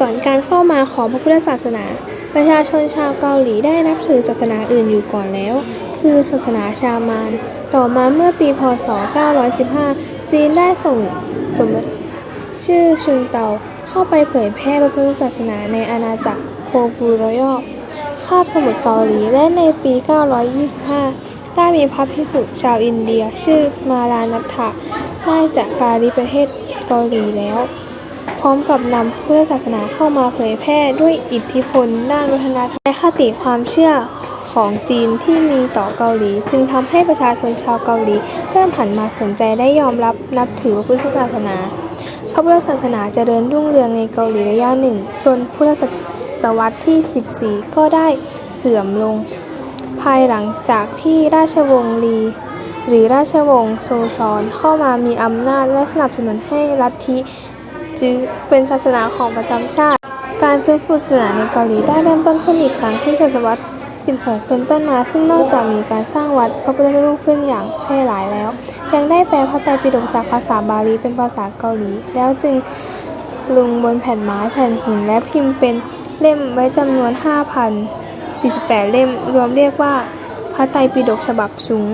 ก่อนการเข้ามาของพระพุทธศาสนา ประชาชนชาวเกาหลีได้นับถือศาสนาอื่นอยู่ก่อนแล้ว คือศาสนาชามาน ต่อมาเมื่อปีพศ 915 จีนได้ส่งสมชื่อชุนเตาเข้าไปเผยแพร่พระพุทธศาสนาในอาณาจักรโคกูรอยอคาบสมุทรเกาหลีและในปี 925 ได้มีพระภิกษุชาวอินเดียชื่อมารานัทธะได้จากการิประเทศเกาหลีแล้ว พร้อมกับนำพุทธศาสนาเข้ามาเผยแพร่ด้วยอิทธิพลด้านวัฒนธรรมและคติความเชื่อของจีนที่มีต่อเกาหลี จึงทำให้ประชาชนชาวเกาหลีเริ่มหันมาสนใจและยอมรับนับถือพระพุทธศาสนา พระพุทธศาสนาจเจริญรุ่งเรืองในเกาหลีระยะหนึ่ง จนพุทธศตวรรษที่ 14 ก็ได้เสื่อมลง ภายหลังจากที่ราชวงศ์ลีหรือราชวงศ์โซซอนเข้ามามีอำนาจและสนับสนุนให้ลัทธิ จือเป็นศาสนาของประจำชาติ การฟื้นฟูศาสนาในเกาหลีได้เริ่มต้นขึ้นอีกครั้งที่ศตวรรษ 16 เป็นต้นมาซึ่งนอกจากมีการสร้างวัดพระพุทธรูปขึ้นอย่างแพร่หลายแล้ว ยังได้แปลพระไตรปิฎกจากภาษาบาลีเป็นภาษาเกาหลี แล้วจึงลงบนแผ่นไม้แผ่นหินและพิมพ์เป็นเล่มไว้จำนวน 5,048 เล่ม รวมเรียกว่าพระไตรปิฎกฉบับสูง